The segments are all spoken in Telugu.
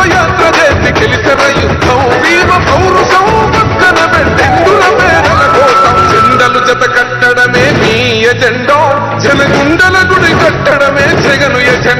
సంకల్పయాత్ర చేసి గెలిచిన యుద్ధం. భీమ పౌరుషం పక్కన పెట్టెందుల మేడల కోసం చెండలు జత కట్టడమే మీ ఎజెండో. జనగుండల గుడి కట్టడమే జగను ఎజెండో.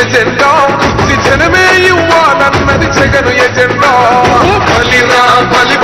ఎజెండా. కుర్చీ జనమే ఇవ్వాలన్నది జగను ఎజెండా. బలిరా బలి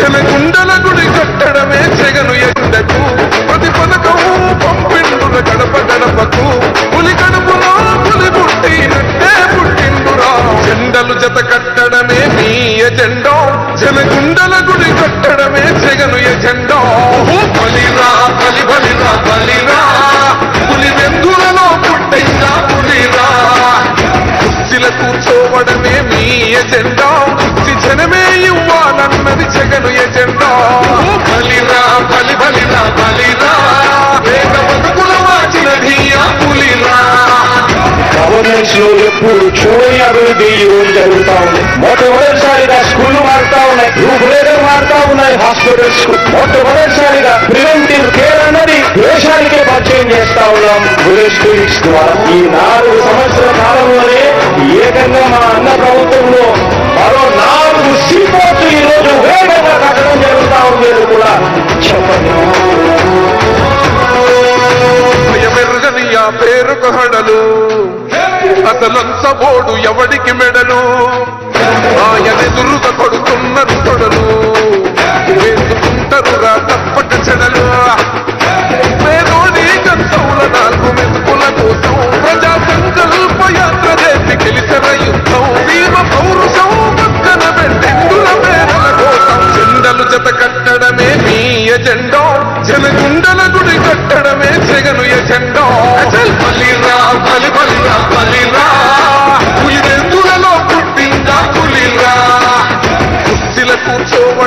ఎజెండో జనగుండల గుడి కట్టడమే జగను ఎండకు. ప్రతి పథకము పంపిండుల గడప గడపకు. పులి కడుపులో పులి పుట్టినట్టే పుట్టిండురా. జెండలు జత కట్టడం ఎప్పుడు చూడని అభివృద్ధి ఈ రోజు జరుగుతా ఉంది మొట్టమొదటిసారిగా స్కూళ్ళు మారుతా ఉన్నాయి. రూపురేఖలు మారుతా ఉన్నాయి. హాస్పిటల్స్కు మొట్టమొదటిసారిగా ప్రివెంటివ్ కేర్ అన్నది దేశానికే పరిచయం చేస్తా ఉన్నాం. విలేజ్ క్లినిక్స్ ద్వారా. ఈ నాలుగు సంవత్సరాల కాలంలోనే ఏకంగా మా అన్న ప్రభుత్వంలో మరో నాలుగు సీపోర్ట్లు ఈ రోజు వేగంగా కట్టడం జరుగుతా ఉండేది కూడా చెప్పండి. అసలంచబోడు ఎవడికి మెడలు? ఆయనెదురుగా కొడుతున్నారు తొడలు. వేసుకుంటారు రా తప్పట చెడలు. పేదోడి కంచౌల నాలుగు మెతుకుల కోసం ప్రజా సంకల్ప యాత్ర చేసి గెలిచిన యుద్ధం. భీమ పౌరుషం పక్కన పెట్టెందుల మేడల కోసం చెండలు జత కట్టడమే మీ ఎజెండో. జనగుండల గుడి కట్టడమే జగను ఎజెండో. బలిరా బలి బలిరా బలిరా.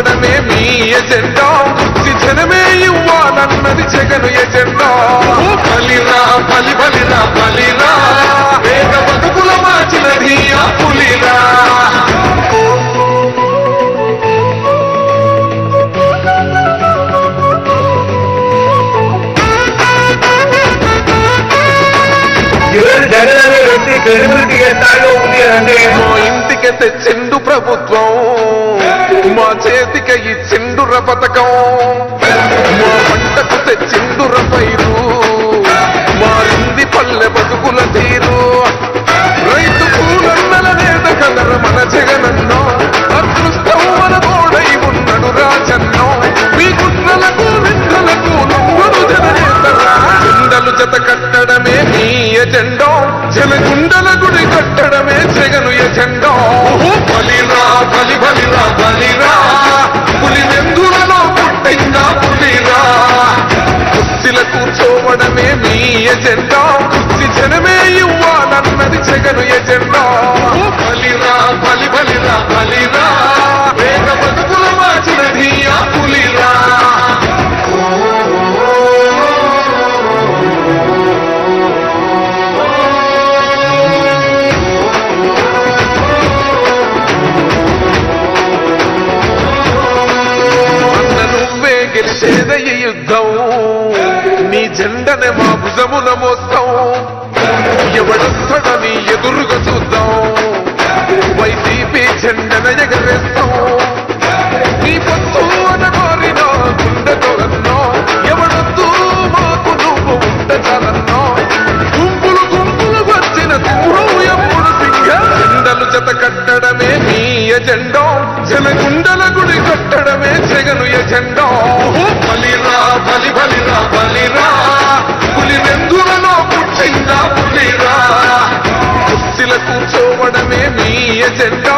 కూర్చోవడమే మీ ఎజెండా. జనమే ఇవ్వాలన్నది జగను ఎజెండా. బలిరా బలి బలిరా బలిరా. వేగ బతుకుల మార్చినది ఆ పులిరా. ఇంటికి తెచ్చిండు ప్రభుత్వం. మా చేతిక ఈ ఇచ్చిండుర పథకం మా పంటకు తెచ్చిండుర పైరు. ఎజెండా జనమే ఇవ్వాలన్నది జగను ఎజెండా. బలిరా బలి బలిరా బలిరా. వేగ బతుకులు మార్చినది ఆ పులిరా. గెలిచేదయ్య యుద్ధం. నీ జెండనే మా భుజమున మోస్తాం సీట్ల కూర్చోవడమే మీ ఎజెండా.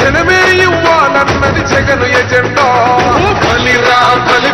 జనమే ఇవ్వాలన్నది జగను ఎజెండా. బలిరా బలి